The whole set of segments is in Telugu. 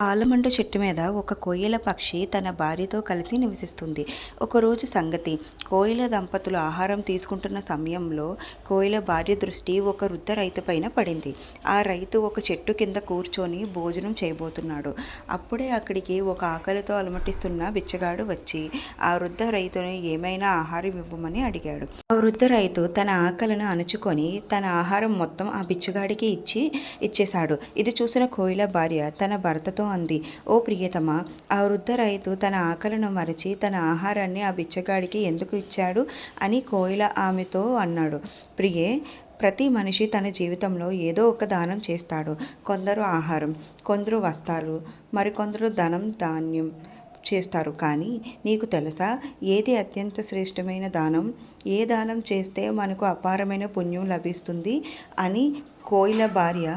పాలమండు చెట్టు మీద ఒక కోయిల పక్షి తన భార్యతో కలిసి నివసిస్తుంది. ఒకరోజు సంగతి. కోయిల దంపతులు ఆహారం తీసుకుంటున్న సమయంలో కోయిల భార్య దృష్టి ఒక వృద్ధ రైతు పైన పడింది. ఆ రైతు ఒక చెట్టు కింద కూర్చొని భోజనం చేయబోతున్నాడు. అప్పుడే అక్కడికి ఒక ఆకలితో అలమటిస్తున్న బిచ్చగాడు వచ్చి ఆ వృద్ధ రైతుని ఏమైనా ఆహారం ఇవ్వమని అడిగాడు. ఆ వృద్ధ రైతు తన ఆకలిని అణుచుకొని తన ఆహారం మొత్తం ఆ బిచ్చగాడికి ఇచ్చి ఇచ్చేశాడు. ఇది చూసిన కోయిల భార్య తన భర్తతో అంది. ఓ ప్రియతమ ఆ వృద్ధ రైతు తన ఆకలిని మరచి తన ఆహారాన్ని ఆ బిచ్చగాడికి ఎందుకు ఇచ్చాడు? అని కోయిల ఆమెతో అన్నాడు. ప్రియే ప్రతి మనిషి తన జీవితంలో ఏదో ఒక దానం చేస్తాడు. కొందరు ఆహారం కొందరు వస్త్రాలు మరికొందరు ధనం ధాన్యం చేస్తారు. కానీ నీకు తెలుసా ఏది అత్యంత శ్రేష్టమైన దానం? ఏ దానం చేస్తే మనకు అపారమైన పుణ్యం లభిస్తుంది? అని కోయిల భార్య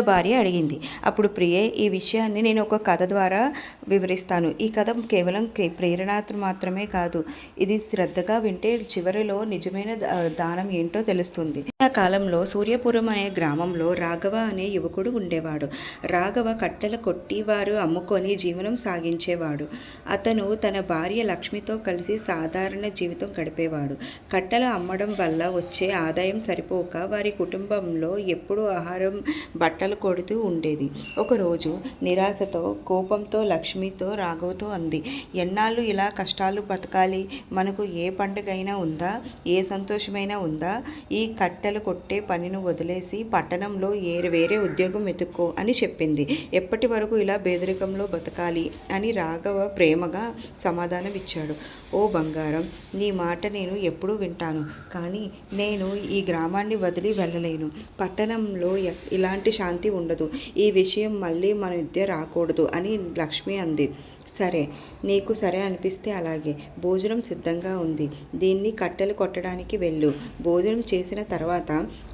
భార్య అడిగింది. అప్పుడు ప్రియే ఈ విషయాన్ని నేను ఒక కథ ద్వారా వివరిస్తాను. ఈ కథ కేవలం ప్రేరణ మాత్రమే కాదు ఇది శ్రద్ధగా వింటే చివరిలో నిజమైన దా- దానం ఏంటో తెలుస్తుంది. ఆ కాలంలో సూర్యపురం అనే గ్రామంలో రాఘవ అనే యువకుడు ఉండేవాడు. రాఘవ కట్టెల కొట్టి వారు అమ్ముకొని జీవనం సాగించేవాడు. అతను తన భార్య లక్ష్మితో కలిసి సాధారణ జీవితం గడిపేవాడు. కట్టెలు అమ్మడం వల్ల వచ్చే ఆదాయం సరిపోక వారి కుటుంబంలో ఎప్పుడూ ఆహారం బట్ట బట్టలు కొడుతూ ఉండేది. ఒకరోజు నిరాశతో కోపంతో లక్ష్మితో రాఘవతో అంది ఎన్నాళ్ళు ఇలా కష్టాలు బతకాలి మనకు ఏ పండుగైనా ఉందా? ఏ సంతోషమైనా ఉందా? ఈ కట్టెలు కొట్టే పనిని వదిలేసి పట్టణంలో ఏ వేరే ఉద్యోగం వెతుక్కో అని చెప్పింది. ఎప్పటి వరకు ఇలా బేదరికంలో బతకాలి అని రాఘవ ప్రేమగా సమాధానం ఇచ్చాడు. ఓ బంగారం నీ మాట నేను ఎప్పుడూ వింటాను కానీ నేను ఈ గ్రామాన్ని వదిలి వెళ్ళలేను. పట్టణంలో ఇలాంటి శాంతి ఉండదు. ఈ విషయం మళ్ళీ మన విద్య రాకూడదు అని లక్ష్మి అంది. సరే నీకు సరే అనిపిస్తే అలాగే. భోజనం సిద్ధంగా ఉంది. దీన్ని కట్టెలు కొట్టడానికి వెళ్ళు. భోజనం చేసిన తర్వాత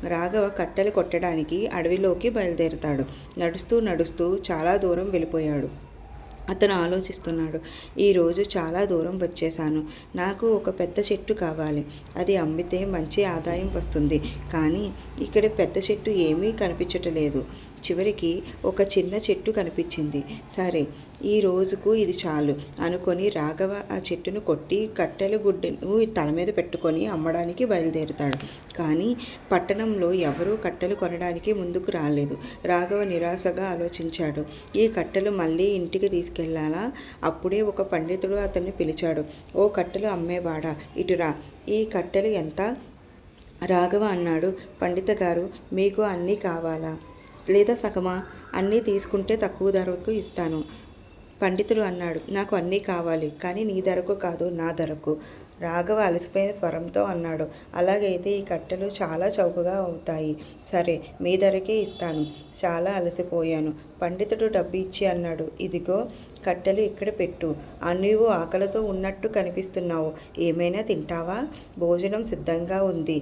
రాఘవ కట్టెలు కొట్టడానికి అడవిలోకి బయలుదేరుతాడు. నడుస్తూ నడుస్తూ చాలా దూరం వెళ్ళిపోయాడు. అతను ఆలోచిస్తున్నాడు ఈరోజు చాలా దూరం వచ్చేసాను నాకు ఒక పెద్ద చెట్టు కావాలి. అది అమ్మితే మంచి ఆదాయం వస్తుంది. కానీ ఇక్కడ పెద్ద చెట్టు ఏమీ కనిపించటలేదు. చివరికి ఒక చిన్న చెట్టు కనిపించింది. సరే ఈ రోజుకు ఇది చాలు అనుకొని రాఘవ ఆ చెట్టును కొట్టి కట్టెలు గుడ్డను తల మీద పెట్టుకొని అమ్మడానికి బయలుదేరుతాడు. కానీ పట్టణంలో ఎవరూ కట్టెలు కొనడానికి ముందుకు రాలేదు. రాఘవ నిరాశగా ఆలోచించాడు. ఈ కట్టెలు మళ్ళీ ఇంటికి తీసుకెళ్ళాలా? అప్పుడే ఒక పండితుడు అతన్ని పిలిచాడు. ఓ కట్టెలు అమ్మేవాడా? ఇటురా ఈ కట్టెలు ఎంత? రాఘవ అన్నాడు. పండిత గారు మీకు అన్నీ కావాలా? లేదా సగమా? అన్నీ తీసుకుంటే తక్కువ ధరకు ఇస్తాను. పండితుడు అన్నాడు. నాకు అన్నీ కావాలి కానీ నీ ధరకు కాదు నా ధరకు. రాఘవ అలసిపోయిన స్వరంతో అన్నాడు. అలాగైతే ఈ కట్టెలు చాలా చౌకగా అవుతాయి. సరే మీ ధరకే ఇస్తాను. చాలా అలసిపోయాను. పండితుడు డబ్బు ఇచ్చి అన్నాడు. ఇదిగో కట్టెలు ఇక్కడ పెట్టు. నీవు ఆకలితో ఉన్నట్టు కనిపిస్తున్నావు. ఏమైనా తింటావా? భోజనం సిద్ధంగా ఉంది.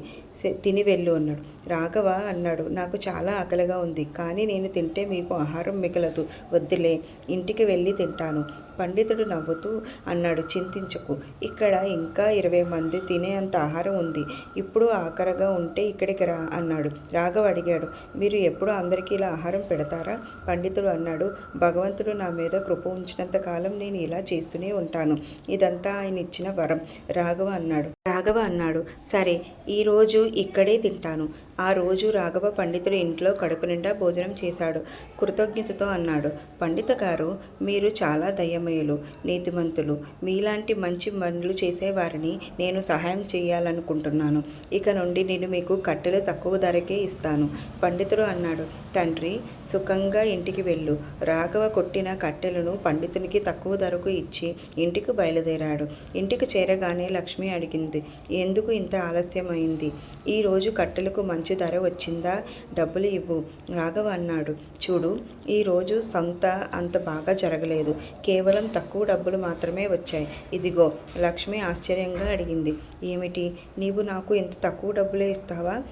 తిని వెళ్ళు అన్నాడు. రాఘవ అన్నాడు నాకు చాలా ఆకలిగా ఉంది కానీ నేను తింటే మీకు ఆహారం మిగలదు. వద్దులే ఇంటికి వెళ్ళి తింటాను. పండితుడు నవ్వుతూ అన్నాడు చింతించకు. ఇక్కడ ఇంకా ఇరవై మంది తినేంత ఆహారం ఉంది. ఇప్పుడు ఆకలిగా ఉంటే ఇక్కడికి రా అన్నాడు. రాఘవ అడిగాడు మీరు ఎప్పుడు అందరికీ ఇలా ఆహారం పెడతారా? పండితుడు అన్నాడు భగవంతుడు నా మీద కృప జీవించినంత కాలం నేను ఇలా చేస్తూనే ఉంటాను. ఇదంతా ఆయన ఇచ్చిన వరం. రాఘవ అన్నాడు. రాఘవ అన్నాడు సరే ఈరోజు ఇక్కడే తింటాను. ఆ రోజు రాఘవ పండితుడి ఇంట్లో కడుపు నిండా భోజనం చేశాడు. కృతజ్ఞతతో అన్నాడు పండిత గారు మీరు చాలా దయమయులు నీతిమంతులు. మీలాంటి మంచి పనులు చేసేవారిని నేను సహాయం చేయాలనుకుంటున్నాను. ఇక నుండి నేను మీకు కట్టెలు తక్కువ ధరకే ఇస్తాను. పండితుడు అన్నాడు తండ్రి సుఖంగా ఇంటికి వెళ్ళు. రాఘవ కొట్టిన కట్టెలను పండితునికి తక్కువ ధరకు ఇచ్చి ఇంటికి బయలుదేరాడు. ఇంటికి చేరగానే లక్ష్మి అడిగింది ఎందుకు ఇంత ఆలస్యమైంది? ఈ రోజు కట్టెలకు మంచి ధర వచ్చిందా? డబ్బులు ఇవ్వు. రాఘవ అన్నాడు. చూడు ఈరోజు సొంత అంత బాగా జరగలేదు. కేవలం తక్కువ డబ్బులు మాత్రమే వచ్చాయి. ఇదిగో లక్ష్మి ఆశ్చర్యంగా అడిగింది. ఏమిటి? నీవు నాకు ఇంత తక్కువ డబ్బులే ఇస్తావా?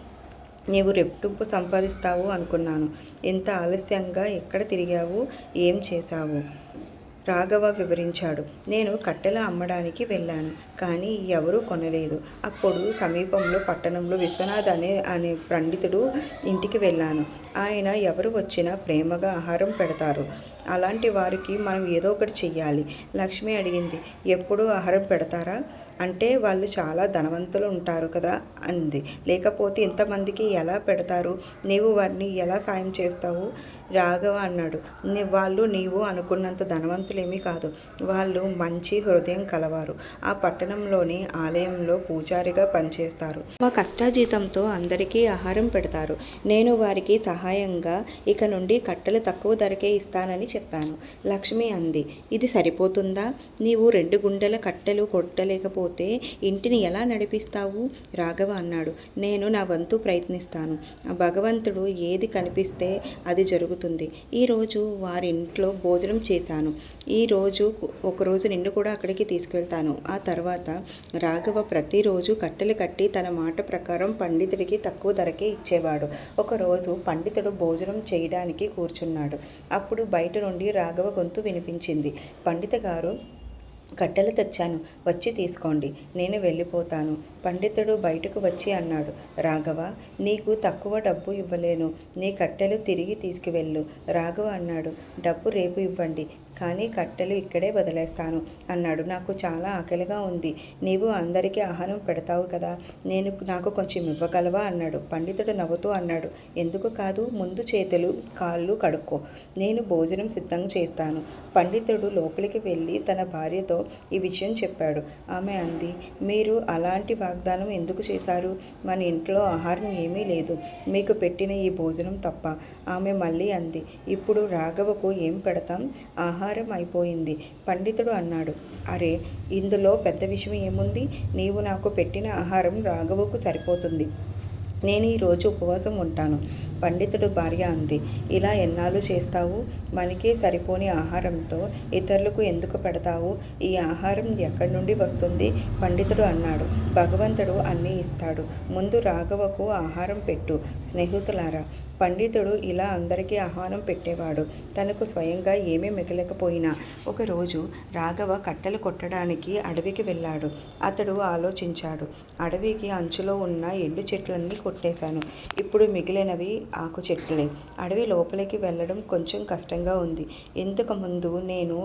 నీవు రెట్టింపు సంపాదిస్తావు అనుకున్నాను. ఇంత ఆలస్యంగా ఎక్కడ తిరిగావు? ఏం చేశావు? రాఘవ వివరించాడు. నేను కట్టెలు అమ్మడానికి వెళ్ళాను కానీ ఎవరూ కొనలేదు. అప్పుడు సమీపంలో పట్టణంలో విశ్వనాథ్ అనే అనే పండితుడు ఇంటికి వెళ్ళాను. ఆయన ఎవరు వచ్చినా ప్రేమగా ఆహారం పెడతారు. అలాంటి వారికి మనం ఏదో ఒకటి చెయ్యాలి. లక్ష్మి అడిగింది. ఎప్పుడూ ఆహారం పెడతారా? అంటే వాళ్ళు చాలా ధనవంతులు ఉంటారు కదా అంది. లేకపోతే ఇంతమందికి ఎలా పెడతారు? నీవు వారిని ఎలా సాయం చేస్తావు? రాఘవ అన్నాడు. వాళ్ళు నీవు అనుకున్నంత ధనవంతులేమీ కాదు. వాళ్ళు మంచి హృదయం కలవారు. ఆ పట్టణంలోని ఆలయంలో పూజారిగా పనిచేస్తారు. మా కష్టాజీతంతో అందరికీ ఆహారం పెడతారు. నేను వారికి సహాయంగా ఇక నుండి కట్టెలు తక్కువ ధరకే ఇస్తానని చెప్పాను. లక్ష్మి అంది. ఇది సరిపోతుందా? నీవు రెండు గుండెల కట్టెలు కొట్టలేకపోతే ఇంటిని ఎలా నడిపిస్తావు రాఘవ అన్నాడు. నేను నా వంతు ప్రయత్నిస్తాను. ఆ భగవంతుడు ఏది కనిపిస్తే అది జరుగుతుంది. ఈరోజు వారింట్లో భోజనం చేశాను. ఈరోజు ఒకరోజు నిన్ను కూడా అక్కడికి తీసుకెళ్తాను. ఆ తర్వాత రాఘవ ప్రతిరోజు కట్టెలు కట్టి తన మాట ప్రకారం పండితుడికి తక్కువ ధరకే ఇచ్చేవాడు. ఒకరోజు పండితుడు భోజనం చేయడానికి కూర్చున్నాడు. అప్పుడు బయట నుండి రాఘవ గొంతు వినిపించింది. పండిత గారు కట్టెలు తెచ్చాను. వచ్చి తీసుకోండి. నేను వెళ్ళిపోతాను. పండితుడు బయటకు వచ్చి అన్నాడు. రాఘవ నీకు తక్కువ డబ్బు ఇవ్వలేను. నీ కట్టెలు తిరిగి తీసుకువెళ్ళు. రాఘవ అన్నాడు. డబ్బు రేపు ఇవ్వండి. కానీ కట్టెలు ఇక్కడే వదిలేస్తాను. అన్నాడు. నాకు చాలా ఆకలిగా ఉంది. నీవు అందరికీ ఆహారం పెడతావు కదా. నేను నాకు కొంచెం ఇవ్వగలవా? అన్నాడు. పండితుడు నవ్వుతూ అన్నాడు. ఎందుకు కాదు? ముందు చేతులు కాళ్ళు కడుక్కో. నేను భోజనం సిద్ధం చేస్తాను. పండితుడు లోపలికి వెళ్ళి తన భార్యతో ఈ విషయం చెప్పాడు. ఆమె అంది మీరు అలాంటి వాగ్దానం ఎందుకు చేశారు? మన ఇంట్లో ఆహారం ఏమీ లేదు. మీకు పెట్టిన ఈ భోజనం తప్ప. ఆమె మళ్ళీ అంది ఇప్పుడు రాఘవకు ఏం పెడతాం? ఆహారం ఆహారం అయిపోయింది. పండితుడు అన్నాడు అరే ఇందులో పెద్ద విషయం ఏముంది? నీవు నాకు పెట్టిన ఆహారం రాఘవకు సరిపోతుంది. నేను ఈరోజు ఉపవాసం ఉంటాను. పండితుడు భార్య అంది. ఇలా ఎన్నాళ్ళు చేస్తావు? మనకే సరిపోని ఆహారంతో ఇతరులకు ఎందుకు పెడతావు? ఈ ఆహారం ఎక్కడి నుండి వస్తుంది? పండితుడు అన్నాడు. భగవంతుడు అన్నీ ఇస్తాడు. ముందు రాఘవకు ఆహారం పెట్టు స్నేహితులారా. పండితుడు ఇలా అందరికీ ఆహ్వానం పెట్టేవాడు. తనకు స్వయంగా ఏమీ మిగలకపోయినా. ఒకరోజు రాఘవ కట్టెలు కొట్టడానికి అడవికి వెళ్ళాడు. అతడు ఆలోచించాడు. అడవికి అంచులో ఉన్న ఎండు చెట్లన్నీ కొట్టేశాను. ఇప్పుడు మిగిలినవి ఆకు చెట్లే అడవి లోపలికి వెళ్ళడం కొంచెం కష్టంగా ఉంది. ఇంతకు ముందు నేను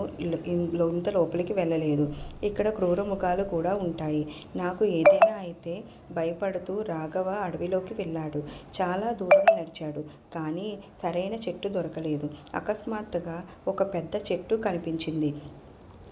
ఇంత లోపలికి వెళ్ళలేదు. ఇక్కడ క్రూర ముఖాలు కూడా ఉంటాయి. నాకు ఏదైనా అయితే భయపడుతూ రాఘవ అడవిలోకి వెళ్ళాడు. చాలా దూరం నడిచాడు. కానీ సరైన చెట్టు దొరకలేదు. అకస్మాత్తుగా ఒక పెద్ద చెట్టు కనిపించింది.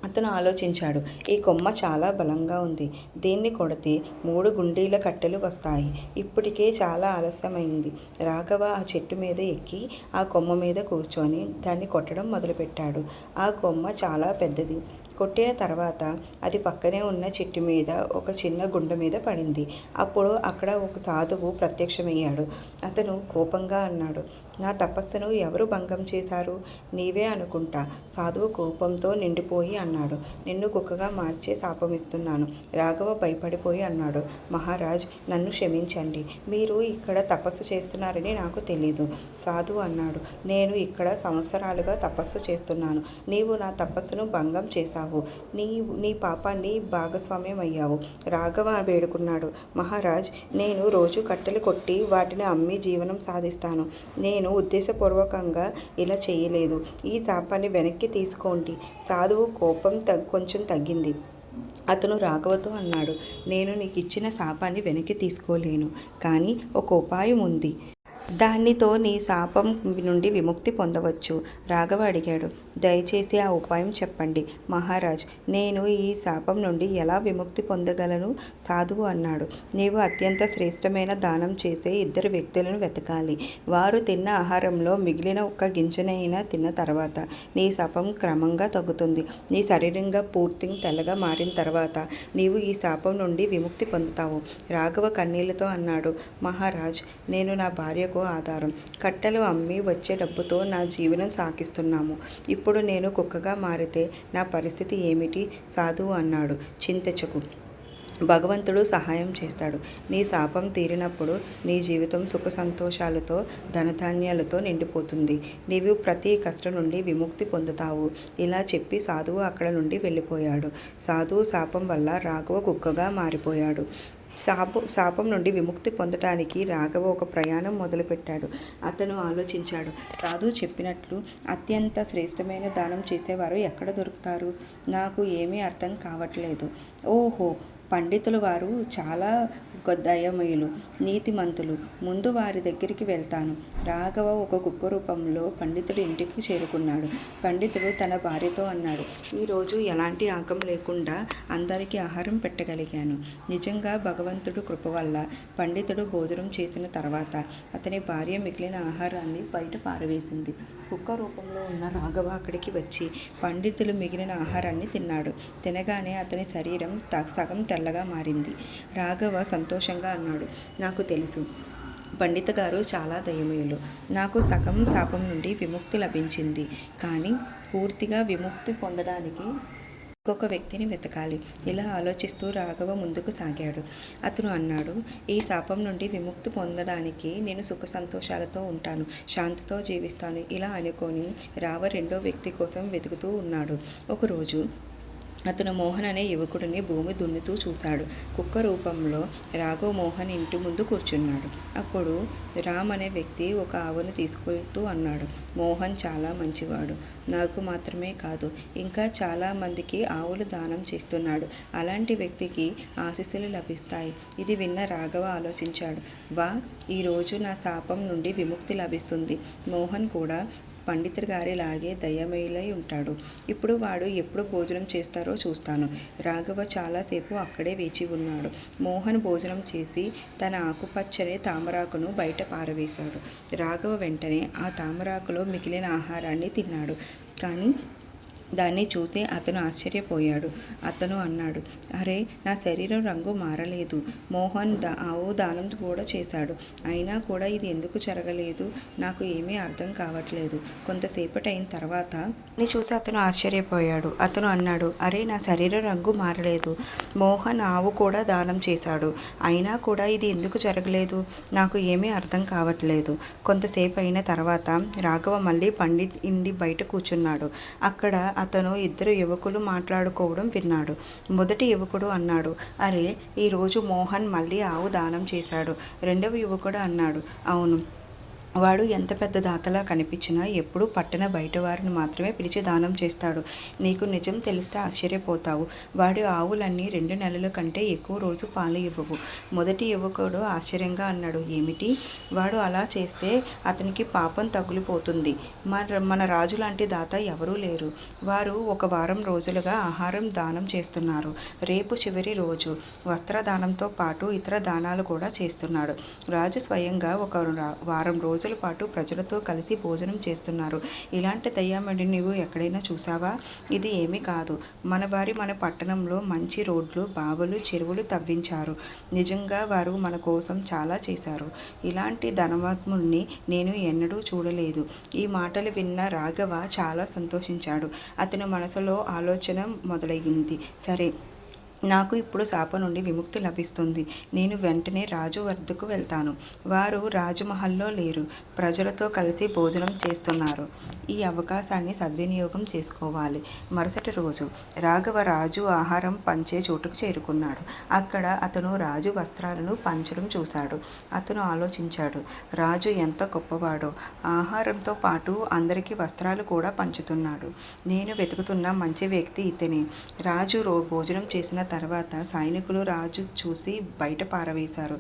అతను ఆలోచించాడు. ఈ కొమ్మ చాలా బలంగా ఉంది. దీన్ని కొడితే మూడు గుండీల కట్టెలు వస్తాయి. ఇప్పటికే చాలా ఆలస్యమైంది. రాఘవ ఆ చెట్టు మీద ఎక్కి ఆ కొమ్మ మీద కూర్చొని దాన్ని కొట్టడం మొదలుపెట్టాడు. ఆ కొమ్మ చాలా పెద్దది. కొట్టిన తర్వాత అది పక్కనే ఉన్న చెట్టు మీద ఒక చిన్న గుండ మీద పడింది. అప్పుడు అక్కడ ఒక సాధువు ప్రత్యక్షమయ్యాడు. అతను కోపంగా అన్నాడు. నా తపస్సును ఎవరు భంగం చేశారు? నీవే అనుకుంటా. సాధువు కోపంతో నిండిపోయి అన్నాడు. నిన్ను కుక్కగా మార్చే శాపమిస్తున్నాను రాఘవ భయపడిపోయి అన్నాడు. మహారాజ్ నన్ను క్షమించండి. మీరు ఇక్కడ తపస్సు చేస్తున్నారని నాకు తెలీదు. సాధువు అన్నాడు. నేను ఇక్కడ సంవత్సరాలుగా తపస్సు చేస్తున్నాను. నీవు నా తపస్సును భంగం చేశావు. నీవు నీ పాపాన్ని భాగస్వామ్యం అయ్యావు రాఘవ వేడుకున్నాడు. మహారాజ్ నేను రోజు కట్టెలు కొట్టి వాటిని అమ్మి జీవనం సాధిస్తాను. నేను ఉద్దేశపూర్వకంగా ఇలా చేయలేదు. ఈ శాపాన్ని వెనక్కి తీసుకోండి. సాధువు కోపం తగ్ కొంచెం తగ్గింది. అతను రాఘవతో అన్నాడు నేను నీకు ఇచ్చిన శాపాన్ని వెనక్కి తీసుకోలేను. కానీ ఒక ఉపాయం ఉంది. దానితో నీ శాపం నుండి విముక్తి పొందవచ్చు. రాఘవ అడిగాడు. దయచేసి ఆ ఉపాయం చెప్పండి. మహారాజ్ నేను ఈ శాపం నుండి ఎలా విముక్తి పొందగలను? సాధువు అన్నాడు. నీవు అత్యంత శ్రేష్టమైన దానం చేసే ఇద్దరు వ్యక్తులను వెతకాలి. వారు తిన్న ఆహారంలో మిగిలిన ఒక్క గింజనైనా తిన్న తర్వాత నీ శాపం క్రమంగా తగ్గుతుంది. నీ శరీరంగా పూర్తిగా తెల్లగా మారిన తర్వాత నీవు ఈ శాపం నుండి విముక్తి పొందుతావు. రాఘవ కన్నీళ్ళతో అన్నాడు. మహారాజ్ నేను నా భార్యకు ఆధారం. కట్టెలు అమ్మి వచ్చే డబ్బుతో నా జీవనం సాగిస్తున్నాము. ఇప్పుడు నేను కుక్కగా మారితే నా పరిస్థితి ఏమిటి? సాధువు అన్నాడు. చింతెచకు. భగవంతుడు సహాయం చేస్తాడు. నీ శాపం తీరినప్పుడు నీ జీవితం సుఖ సంతోషాలతో ధనధాన్యాలతో నిండిపోతుంది. నీవు ప్రతి కష్టం నుండి విముక్తి పొందుతావు. ఇలా చెప్పి సాధువు అక్కడ నుండి వెళ్ళిపోయాడు. సాధువు శాపం వల్ల రాఘవ కుక్కగా మారిపోయాడు. శాప శాపం నుండి విముక్తి పొందటానికి రాఘవ ఒక ప్రయాణం మొదలుపెట్టాడు. అతను ఆలోచించాడు. సాధువు చెప్పినట్లు అత్యంత శ్రేష్టమైన దానం చేసేవారు ఎక్కడ దొరుకుతారు? నాకు ఏమీ అర్థం కావట్లేదు. ఓహో పండితులు వారు చాలా దయమయులు నీతిమంతులు. ముందు వారి దగ్గరికి వెళ్తాను. రాఘవ ఒక కుక్క రూపంలో పండితుడి ఇంటికి చేరుకున్నాడు. పండితుడు తన భార్యతో అన్నాడు ఈరోజు ఎలాంటి ఆకం లేకుండా అందరికీ ఆహారం పెట్టగలిగాను. నిజంగా భగవంతుడు కృప వల్ల పండితుడు భోజనం చేసిన తర్వాత అతని భార్య మిగిలిన ఆహారాన్ని బయట పారవేసింది. కుక్క రూపంలో ఉన్న రాఘవ అక్కడికి వచ్చి పండితులు మిగిలిన ఆహారాన్ని తిన్నాడు. తినగానే అతని శరీరం సగం సగం తెల్లగా మారింది. రాఘవ సంతోషంగా అన్నాడు. నాకు తెలుసు. పండిత గారు చాలా దయమయులు నాకు సగం శాపం నుండి విముక్తి లభించింది. కానీ పూర్తిగా విముక్తి పొందడానికి ఇంకొక వ్యక్తిని వెతకాలి. ఇలా ఆలోచిస్తూ రాఘవ ముందుకు సాగాడు. అతను అన్నాడు ఈ శాపం నుండి విముక్తి పొందడానికి నేను సుఖ సంతోషాలతో ఉంటాను. శాంతితో జీవిస్తాను. ఇలా అనుకొని రావ రెండో వ్యక్తి కోసం వెతుకుతూ ఉన్నాడు. ఒకరోజు అతను మోహన్ అనే యువకుడిని భూమి దున్నుతూ చూశాడు. కుక్క రూపంలో రాఘవ మోహన్ ఇంటి ముందు కూర్చున్నాడు. అప్పుడు రామ్ అనే వ్యక్తి ఒక ఆవును తీసుకెళ్తూ అన్నాడు. మోహన్ చాలా మంచివాడు. నాకు మాత్రమే కాదు ఇంకా చాలామందికి ఆవులు దానం చేస్తున్నాడు. అలాంటి వ్యక్తికి ఆశీస్సులు లభిస్తాయి. ఇది విన్న రాఘవ ఆలోచించాడు. వా ఈరోజు నా శాపం నుండి విముక్తి లభిస్తుంది. మోహన్ కూడా పండితుడి గారిలాగే దయమయులై ఉంటాడు. ఇప్పుడు వాడు ఎప్పుడు భోజనం చేస్తారో చూస్తాను. రాఘవ చాలాసేపు అక్కడే వేచి ఉన్నాడు. మోహన్ భోజనం చేసి తన ఆకుపచ్చని తామరాకును బయట పారవేశాడు. రాఘవ వెంటనే ఆ తామరాకులో మిగిలిన ఆహారాన్ని తిన్నాడు. కానీ దాన్ని చూసి అతను ఆశ్చర్యపోయాడు. అతను అన్నాడు అరే నా శరీరం రంగు మారలేదు. మోహన్ దా ఆవు దానం కూడా చేశాడు. అయినా కూడా ఇది ఎందుకు జరగలేదు? నాకు ఏమీ అర్థం కావట్లేదు. కొంతసేపటి అయిన తర్వాత ని చూసి అతను ఆశ్చర్యపోయాడు. అతను అన్నాడు అరే నా శరీరం రంగు మారలేదు. మోహన్ ఆవు కూడా దానం చేశాడు. అయినా కూడా ఇది ఎందుకు జరగలేదు? నాకు ఏమీ అర్థం కావట్లేదు. కొంతసేపు అయిన తర్వాత రాఘవ మళ్ళీ పండిత్ ఇండి బయట కూర్చున్నాడు. అక్కడ అతను ఇద్దరు యువకులు మాట్లాడుకోవడం విన్నాడు. మొదటి యువకుడు అన్నాడు అరే ఈరోజు మోహన్ మళ్ళీ ఆవు దానం చేశాడు. రెండవ యువకుడు అన్నాడు అవును వాడు ఎంత పెద్ద దాతలా కనిపించినా ఎప్పుడూ పట్టణ బయట వారిని మాత్రమే పిలిచి దానం చేస్తాడు. నీకు నిజం తెలిస్తే ఆశ్చర్యపోతావు. వాడి ఆవులన్నీ రెండు నెలల కంటే ఎక్కువ రోజు పాలు ఇవ్వవు. మొదటి యువకుడు ఆశ్చర్యంగా అన్నాడు ఏమిటి? వాడు అలా చేస్తే అతనికి పాపం తగులిపోతుంది. మన మన రాజు లాంటి దాత ఎవరూ లేరు. వారు ఒక వారం రోజులుగా ఆహారం దానం చేస్తున్నారు. రేపు చివరి రోజు వస్త్రదానంతో పాటు ఇతర దానాలు కూడా చేస్తున్నాడు. రాజు స్వయంగా ఒక వారం రోజు పాటు ప్రజలతో కలిసి భోజనం చేస్తున్నారు. ఇలాంటి దయ్యామడి నువ్వు ఎక్కడైనా చూసావా ఇది ఏమీ కాదు. మన వారి మన పట్టణంలో మంచి రోడ్లు బావులు చెరువులు తవ్వించారు. నిజంగా వారు మన కోసం చాలా చేశారు. ఇలాంటి ధనవాత్ముల్ని నేను ఎన్నడూ చూడలేదు. ఈ మాటలు విన్న రాఘవ చాలా సంతోషించాడు. అతని మనసులో ఆలోచన మొదలైంది. సరే. నాకు ఇప్పుడు శాప నుండి విముక్తి లభిస్తుంది. నేను వెంటనే రాజు వద్దకు వెళ్తాను. వారు రాజమహల్లో లేరు. ప్రజలతో కలిసి భోజనం చేస్తున్నారు. ఈ అవకాశాన్ని సద్వినియోగం చేసుకోవాలి. మరుసటి రోజు రాఘవ రాజు ఆహారం పంచే చోటుకు చేరుకున్నాడు. అక్కడ అతను రాజు వస్త్రాలను పంచడం చూశాడు. అతను ఆలోచించాడు. రాజు ఎంత గొప్పవాడో. ఆహారంతో పాటు అందరికీ వస్త్రాలు కూడా పంచుతున్నాడు. నేను వెతుకుతున్న మంచి వ్యక్తి ఇతనే. రాజు రో భోజనం చేసిన తర్వాత సైనికులు రాజు చూసి బయట పారవేశారు.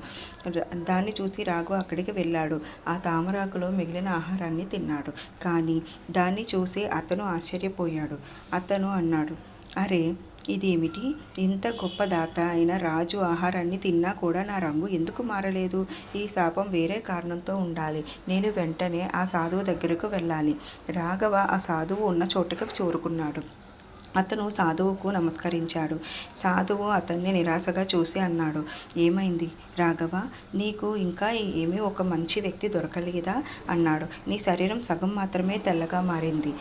దాన్ని చూసి రాఘవ అక్కడికి వెళ్ళాడు. ఆ తామరాకులో మిగిలిన ఆహారాన్ని తిన్నాడు. కానీ దాన్ని చూసి అతను ఆశ్చర్యపోయాడు. అతను అన్నాడు అరే ఇదేమిటి? ఇంత గొప్ప దాత అయిన రాజు ఆహారాన్ని తిన్నా కూడా నా రంగు ఎందుకు మారలేదు? ఈ శాపం వేరే కారణంతో ఉండాలి. నేను వెంటనే ఆ సాధువు దగ్గరకు వెళ్ళాలి. రాఘవ ఆ సాధువు ఉన్న చోటుకు చేరుకున్నాడు. అతను సాధువుకు నమస్కరించాడు. సాధువు అతన్ని నిరాశగా చూసి అన్నాడు. ఏమైంది? రాఘవ నీకు ఇంకా ఏమీ ఒక మంచి వ్యక్తి దొరకలేదా? అన్నాడు. నీ శరీరం సగం మాత్రమే తెల్లగా మారింది.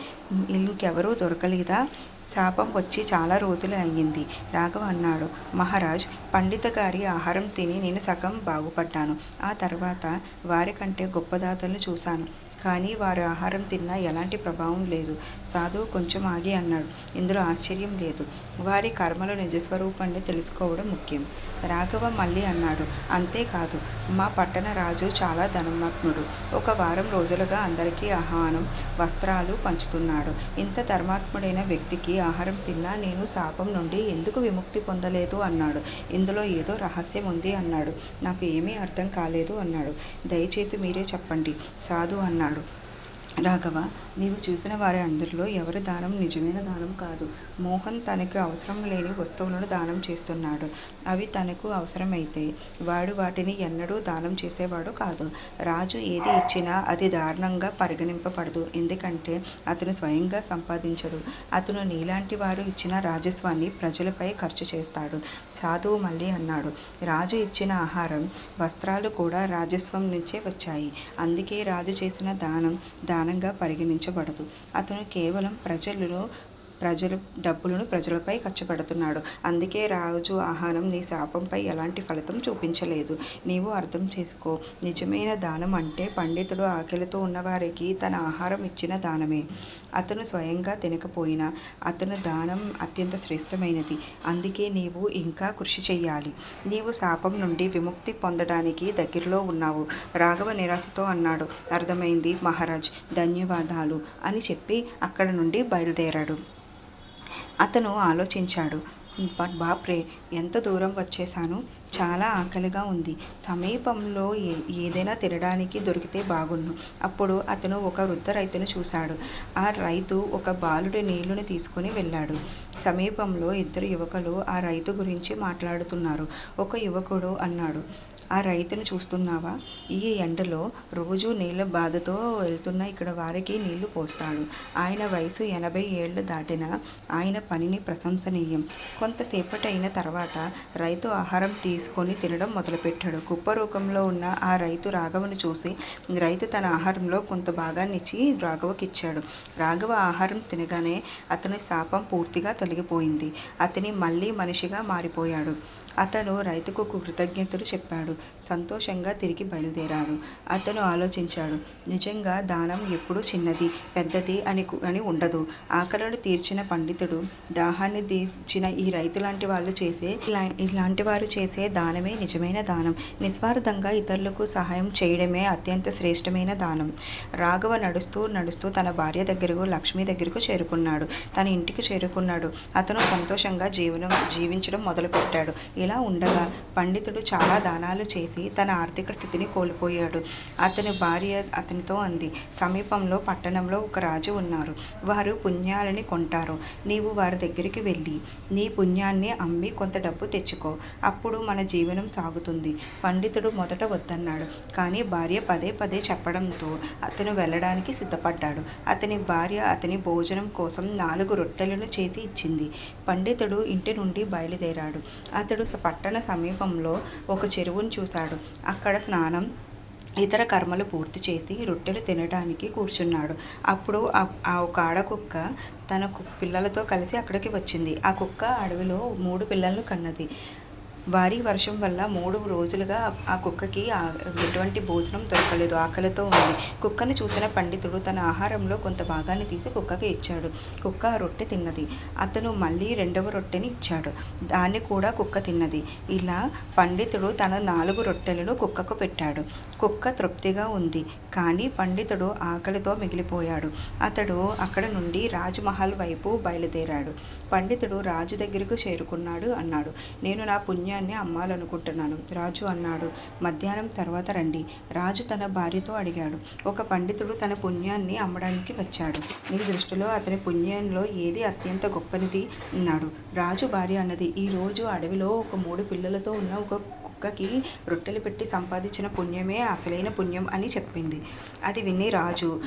ఇంకెవరూ దొరకలేదా? శాపం వచ్చి చాలా రోజులు అయ్యింది. రాఘవ అన్నాడు. మహారాజ్ పండిత గారి ఆహారం తిని నేను సగం బాగుపడ్డాను. ఆ తర్వాత వారికంటే గొప్పదాతలు చూశాను. కానీ వారు ఆహారం తిన్నా ఎలాంటి ప్రభావం లేదు. సాధువు కొంచెం ఆగి అన్నాడు. ఇందులో ఆశ్చర్యం లేదు. వారి కర్మల నిజస్వరూపాన్ని తెలుసుకోవడం ముఖ్యం. రాఘవ మళ్ళీ అన్నాడు. అంతేకాదు మా పట్టణ రాజు చాలా ధనమగ్నుడు. ఒక వారం రోజులుగా అందరికీ ఆహ్వానం వస్త్రాలు పంచుతున్నాడు. ఇంత ధర్మాత్ముడైన వ్యక్తికి ఆహారం తిన్నా నేను శాపం నుండి ఎందుకు విముక్తి పొందలేదు అన్నాడు. ఇందులో ఏదో రహస్యం ఉంది అన్నాడు. నాకు ఏమీ అర్థం కాలేదు అన్నాడు. దయచేసి మీరే చెప్పండి సాధు అన్నాడు. రాఘవ నీవు చూసిన వారి అందరిలో ఎవరి దానం నిజమైన దానం కాదు. మోహన్ తనకు అవసరం లేని వస్తువులను దానం చేస్తున్నాడు. అవి తనకు అవసరమైతే వాడు వాటిని ఎన్నడూ దానం చేసేవాడు కాదు. రాజు ఏది ఇచ్చినా అది దారుణంగా పరిగణింపబడదు. ఎందుకంటే అతను స్వయంగా సంపాదించడు. అతను నీలాంటి వారు ఇచ్చిన రాజస్వాన్ని ప్రజలపై ఖర్చు చేస్తాడు. సాధువు మళ్ళీ అన్నాడు రాజు ఇచ్చిన ఆహారం వస్త్రాలు కూడా రాజస్వం నుంచే వచ్చాయి. అందుకే రాజు చేసిన దానం సమానంగా పరిగణించబడదు. అతను కేవలం ప్రజలలో ప్రజలు డబ్బులను ప్రజలపై ఖర్చు పెడుతున్నాడు. అందుకే రాజు ఆహారం నీ శాపంపై ఎలాంటి ఫలితం చూపించలేదు. నీవు అర్థం చేసుకో. నిజమైన దానం అంటే పండితుడు ఆకలితో ఉన్నవారికి తన ఆహారం ఇచ్చిన దానమే. అతను స్వయంగా తినకపోయినా అతను దానం అత్యంత శ్రేష్టమైనది. అందుకే నీవు ఇంకా కృషి చేయాలి నీవు శాపం నుండి విముక్తి పొందడానికి దగ్గరలో ఉన్నావు. రాఘవ నిరాశతో అన్నాడు. అర్థమైంది మహారాజ్. ధన్యవాదాలు అని చెప్పి అక్కడ నుండి బయలుదేరాడు. అతను ఆలోచించాడు. "బ- బాప్రే ఎంత దూరం వచ్చేసాను చాలా ఆకలిగా ఉంది. సమీపంలో ఏ ఏదైనా తినడానికి దొరికితే బాగున్ను అప్పుడు అతను ఒక వృద్ధ రైతును చూశాడు. ఆ రైతు ఒక బాలుడి నీళ్ళను తీసుకుని వెళ్ళాడు. సమీపంలో ఇద్దరు యువకులు ఆ రైతు గురించి మాట్లాడుతున్నారు. ఒక యువకుడు అన్నాడు. ఆ రైతును చూస్తున్నావా? ఈ ఎండలో రోజు నీళ్ళ బాధతో వెళ్తున్న ఇక్కడ వారికి నీళ్ళు పోస్తాడు. ఆయన వయసు ఎనభై ఏళ్ళు దాటినా ఆయన పనిని ప్రశంసనీయం. కొంతసేపటి అయిన తర్వాత రైతు ఆహారం తీసుకొని తినడం మొదలుపెట్టాడు. కుప్ప రూపంలో ఉన్న ఆ రైతు రాఘవను చూసి రైతు తన ఆహారంలో కొంత భాగాన్ని ఇచ్చి రాఘవకి ఇచ్చాడు రాఘవ ఆహారం తినగానే అతని శాపం పూర్తిగా తొలగిపోయింది. అతని మళ్ళీ మనిషిగా మారిపోయాడు. అతను రైతుకు కృతజ్ఞతలు చెప్పాడు. సంతోషంగా తిరిగి బయలుదేరాడు. అతను ఆలోచించాడు. నిజంగా దానం ఎప్పుడూ చిన్నది పెద్దది అని అని ఉండదు. ఆకలిని తీర్చిన పండితుడు దాహాన్ని తీర్చిన ఈ రైతు లాంటి వాళ్ళు చేసే ఇలా ఇలాంటి వారు చేసే దానమే నిజమైన దానం. నిస్వార్థంగా ఇతరులకు సహాయం చేయడమే అత్యంత శ్రేష్టమైన దానం. రాఘవ నడుస్తూ నడుస్తూ తన భార్య దగ్గరకు లక్ష్మి దగ్గరకు చేరుకున్నాడు. తన ఇంటికి చేరుకున్నాడు. అతను సంతోషంగా జీవనం జీవించడం మొదలుపెట్టాడు. ఇలా ఉండగా పండితుడు చాలా దానాలు చేసి తన ఆర్థిక స్థితిని కోల్పోయాడు. అతని భార్య అతని అతనితో అంది. సమీపంలో పట్టణంలో ఒక రాజు ఉన్నారు. వారు పుణ్యాలని కొంటారు. నీవు వారి దగ్గరికి వెళ్ళి నీ పుణ్యాన్ని అమ్మి కొంత డబ్బు తెచ్చుకో. అప్పుడు మన జీవనం సాగుతుంది. పండితుడు మొదట వద్దన్నాడు. కానీ భార్య పదే పదే చెప్పడంతో అతను వెళ్ళడానికి సిద్ధపడ్డాడు. అతని భార్య అతని భోజనం కోసం నాలుగు రొట్టెలను చేసి ఇచ్చింది. పండితుడు ఇంటి నుండి బయలుదేరాడు. అతడు పట్టణ సమీపంలో ఒక చెరువును చూశాడు. అక్కడ స్నానం ఇతర కర్మలు పూర్తి చేసి రొట్టెలు తినడానికి కూర్చున్నాడు. అప్పుడు ఆ- ఆ ఒక ఆడకుక్క తన పిల్లలతో కలిసి అక్కడికి వచ్చింది. ఆ కుక్క అడవిలో మూడు పిల్లలను కన్నది. భారీ వర్షం వల్ల మూడు రోజులుగా ఆ కుక్కకి ఎటువంటి భోజనం దొరకలేదు ఆకలితో ఉంది. కుక్కను చూసిన పండితుడు తన ఆహారంలో కొంత భాగాన్ని తీసి కుక్కకి ఇచ్చాడు. కుక్క ఆ రొట్టె తిన్నది. అతను మళ్ళీ రెండవ రొట్టెని ఇచ్చాడు. దాన్ని కూడా కుక్క తిన్నది. ఇలా పండితుడు తన నాలుగు రొట్టెలను కుక్కకు పెట్టాడు. కుక్క తృప్తిగా ఉంది. కానీ పండితుడు ఆకలితో మిగిలిపోయాడు. అతడు అక్కడ నుండి రాజమహల్ వైపు బయలుదేరాడు. పండితుడు రాజు దగ్గరకు చేరుకున్నాడు అన్నాడు. నేను నా పుణ్యాన్ని అమ్మాలనుకుంటున్నాను. రాజు అన్నాడు. మధ్యాహ్నం తర్వాత రండి. రాజు తన భార్యతో అడిగాడు. ఒక పండితుడు తన పుణ్యాన్ని అమ్మడానికి వచ్చాడు. నీ దృష్టిలో అతని పుణ్యంలో ఏది అత్యంత గొప్పనిది? అన్నాడు. రాజు భార్య అన్నది. ఈ రోజు అడవిలో ఒక మూడు పిల్లలతో ఉన్న ఒక కుక్కకి రొట్టెలు పెట్టి సంపాదించిన పుణ్యమే అసలైన పుణ్యం అని చెప్పింది. అది విని రాజు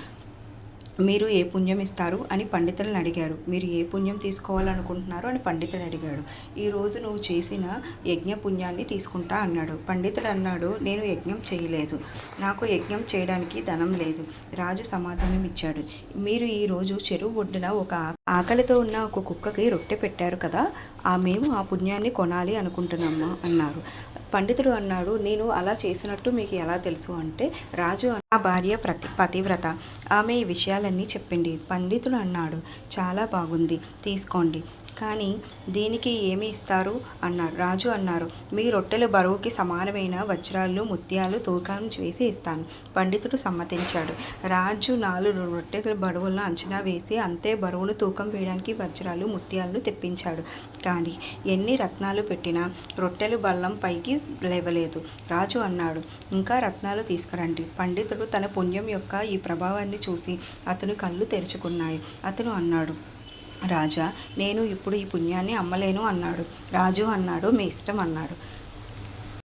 మీరు ఏ పుణ్యం ఇస్తారు అని పండితులను అడిగారు. మీరు ఏ పుణ్యం తీసుకోవాలనుకుంటున్నారు అని పండితుడు అడిగాడు. ఈరోజు నువ్వు చేసిన యజ్ఞ పుణ్యాన్ని తీసుకుంటా అన్నాడు. పండితుడు అన్నాడు నేను యజ్ఞం చేయలేదు. నాకు యజ్ఞం చేయడానికి ధనం లేదు. రాజు సమాధానం ఇచ్చాడు మీరు ఈ రోజు చెరువు ఒడ్డున ఒక ఆకలితో ఉన్న ఒక కుక్కకి రొట్టె పెట్టారు కదా ఆ మేము ఆ పుణ్యాన్ని కొనాలి అనుకుంటున్నాము అన్నారు. పండితుడు అన్నాడు నేను అలా చేసినట్టు మీకు ఎలా తెలుసు అంటే రాజు నా భార్య ప్రతి పతివ్రత. ఆమె ఈ విషయాలన్నీ చెప్పింది. పండితుడు అన్నాడు చాలా బాగుంది. తీసుకోండి. కానీ దీనికి ఏమి ఇస్తారు? అన్నారు. రాజు అన్నారు. మీ రొట్టెలు బరువుకి సమానమైన వజ్రాలు ముత్యాలు తూకం చేసి ఇస్తాను. పండితుడు సమ్మతించాడు. రాజు నాలుగు రొట్టెల బరువులను అంచనా వేసి అంతే బరువును తూకం వేయడానికి వజ్రాలు ముత్యాలను తెప్పించాడు. కానీ ఎన్ని రత్నాలు పెట్టినా రొట్టెలు బల్లం పైకి లేవలేదు. రాజు అన్నాడు. ఇంకా రత్నాలు తీసుకురండి. పండితుడు తన పుణ్యం యొక్క ఈ ప్రభావాన్ని చూసి అతను కళ్ళు తెరుచుకున్నాయి. అతను అన్నాడు. రాజా నేను ఇప్పుడు ఈ పుణ్యాన్ని అమ్మలేను అన్నాడు. రాజు అన్నాడు మీ ఇష్టం అన్నాడు.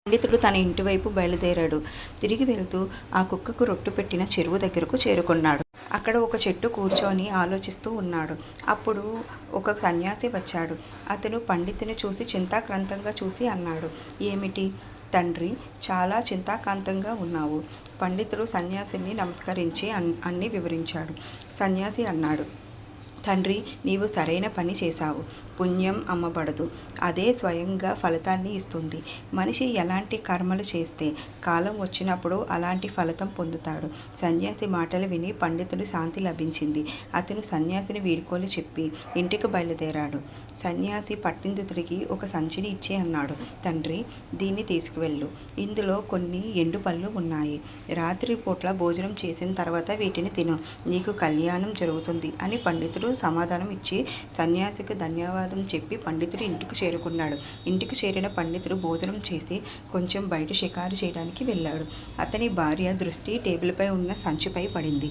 పండితుడు తన ఇంటి వైపు బయలుదేరాడు. తిరిగి వెళ్తూ ఆ కుక్కకు రొట్టు పెట్టిన చెరువు దగ్గరకు చేరుకున్నాడు. అక్కడ ఒక చెట్టు కూర్చొని ఆలోచిస్తూ ఉన్నాడు. అప్పుడు ఒక సన్యాసి వచ్చాడు. అతను పండితుని చూసి చింతాక్రాంతంగా చూసి అన్నాడు ఏమిటి తండ్రి చాలా చింతాకాంతంగా ఉన్నావు. పండితుడు సన్యాసిని నమస్కరించి అన్ అన్ని వివరించాడు. సన్యాసి అన్నాడు తండ్రి నీవు సరైన పని చేశావు. పుణ్యం అమ్మబడదు. అదే స్వయంగా ఫలితాన్ని ఇస్తుంది. మనిషి ఎలాంటి కర్మలు చేస్తే కాలం వచ్చినప్పుడు అలాంటి ఫలితం పొందుతాడు. సన్యాసి మాటలు విని పండితుడు శాంతి లభించింది. అతను సన్యాసిని వీడుకోలు చెప్పి ఇంటికి బయలుదేరాడు. సన్యాసి పట్టిందితుడికి ఒక సంచిని ఇచ్చి అన్నాడు. తండ్రి దీన్ని తీసుకువెళ్ళు. ఇందులో కొన్ని ఎండు పళ్ళు ఉన్నాయి. రాత్రి పూట్ల భోజనం చేసిన తర్వాత వీటిని తిను. నీకు కళ్యాణం జరుగుతుంది అని పండితుడు సమాధానం ఇచ్చి సన్యాసికి ధన్యవాదం చెప్పి పండితుడు ఇంటికి చేరుకున్నాడు. ఇంటికి చేరిన పండితుడు భోజనం చేసి కొంచెం బయట షికారు చేయడానికి వెళ్ళాడు. అతని భార్య దృష్టి టేబుల్పై ఉన్న సంచిపై పడింది.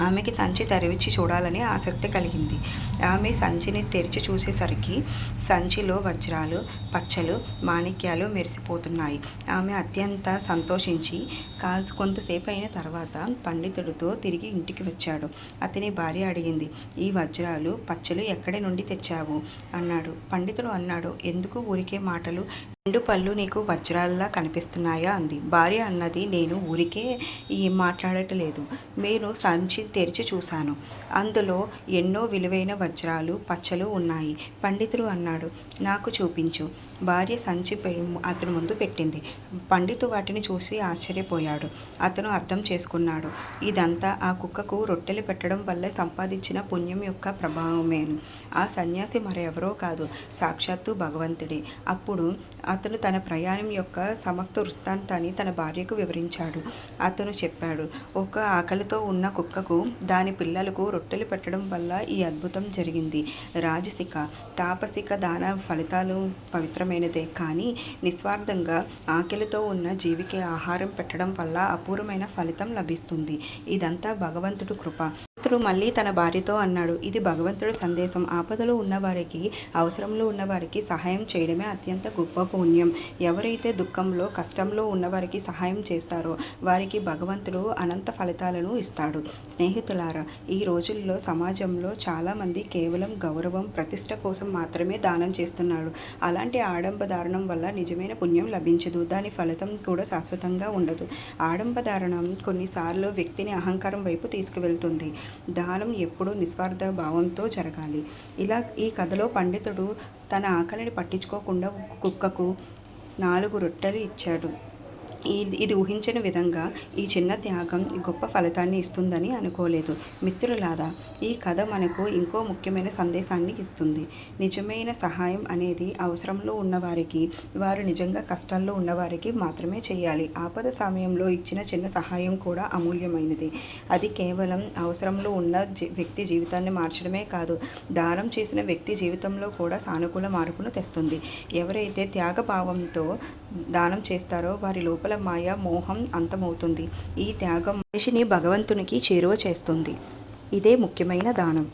ఆమెకి సంచి తెరవిచ్చి చూడాలని ఆసక్తి కలిగింది. ఆమె సంచిని తెరిచి చూసేసరికి సంచిలో వజ్రాలు పచ్చలు మాణిక్యాలు మెరిసిపోతున్నాయి. ఆమె అత్యంత సంతోషించి కాల్సి కొంతసేపు అయిన తర్వాత పండితుడితో తిరిగి ఇంటికి వచ్చాడు. అతని భార్య అడిగింది ఈ వజ్రాలు పచ్చలు ఎక్కడి నుండి తెచ్చావు? అన్నాడు. పండితుడు అన్నాడు ఎందుకు ఊరికే మాటలు? రెండు పళ్ళు నీకు వజ్రాల్లా కనిపిస్తున్నాయా? అంది. భార్య అన్నది నేను ఊరికే ఏం మాట్లాడటలేదు. మీరు సంచి తెరిచి చూశాను. అందులో ఎన్నో విలువైన వజ్రాలు పచ్చలు ఉన్నాయి. పండితుడు అన్నాడు నాకు చూపించు. భార్య సంచి పె- అతని ముందు పెట్టింది. పండితు వాటిని చూసి ఆశ్చర్యపోయాడు. అతను అర్థం చేసుకున్నాడు ఇదంతా ఆ కుక్కకు రొట్టెలు పెట్టడం వల్ల సంపాదించిన పుణ్యం యొక్క ప్రభావమేను. ఆ సన్యాసి మరెవరో కాదు సాక్షాత్తు భగవంతుడే. అప్పుడు అతను తన ప్రయాణం యొక్క సమక్త వృత్తాంతాన్ని తన భార్యకు వివరించాడు. అతను చెప్పాడు ఒక ఆకలితో ఉన్న కుక్కకు దాని పిల్లలకు రొట్టెలు పెట్టడం వల్ల ఈ అద్భుతం జరిగింది. రాజసిక తాపసిక దాన ఫలితాలు పవిత్రమైనదే. కానీ నిస్వార్థంగా ఆకలితో ఉన్న జీవికి ఆహారం పెట్టడం వల్ల అపూర్వమైన ఫలితం లభిస్తుంది. ఇదంతా భగవంతుడు కృప. భక్తుడు మళ్ళీ తన భార్యతో అన్నాడు. ఇది భగవంతుడి సందేశం. ఆపదలో ఉన్నవారికి అవసరంలో ఉన్నవారికి సహాయం చేయడమే అత్యంత గొప్ప పుణ్యం. ఎవరైతే దుఃఖంలో కష్టంలో ఉన్నవారికి సహాయం చేస్తారో వారికి భగవంతుడు అనంత ఫలితాలను ఇస్తాడు. స్నేహితులారా ఈ రోజుల్లో సమాజంలో చాలామంది కేవలం గౌరవం ప్రతిష్ట కోసం మాత్రమే దానం చేస్తున్నాడు అలాంటి ఆడంబదారణం వల్ల నిజమైన పుణ్యం లభించదు. దాని ఫలితం కూడా శాశ్వతంగా ఉండదు. ఆడంబదారణం కొన్నిసార్లు వ్యక్తిని అహంకారం వైపు తీసుకువెళ్తుంది. దానం ఎప్పుడూ నిస్వార్థ భావంతో జరగాలి. ఇలా ఈ కథలో పండితుడు తన ఆకలిని పట్టించుకోకుండా కుక్కకు నాలుగు రొట్టెలు ఇచ్చాడు. ఇది ఇది ఊహించిన విధంగా ఈ చిన్న త్యాగం గొప్ప ఫలితాన్ని ఇస్తుందని అనుకోలేదు. మిత్రులారా ఈ కథ మనకు ఇంకో ముఖ్యమైన సందేశాన్ని ఇస్తుంది. నిజమైన సహాయం అనేది అవసరంలో ఉన్నవారికి వారు నిజంగా కష్టాల్లో ఉన్నవారికి మాత్రమే చేయాలి. ఆపద సమయంలో ఇచ్చిన చిన్న సహాయం కూడా అమూల్యమైనది. అది కేవలం అవసరంలో ఉన్న వ్యక్తి జీవితాన్ని మార్చడమే కాదు దానం చేసిన వ్యక్తి జీవితంలో కూడా సానుకూల మార్పును తెస్తుంది. ఎవరైతే త్యాగభావంతో దానం చేస్తారో వారి లోపల లోపల మాయ మోహం అంతమవుతుంది. ఈ త్యాగం మనిషిని భగవంతునికి చేరువ చేస్తుంది. ఇదే ముఖ్యమైన దానం.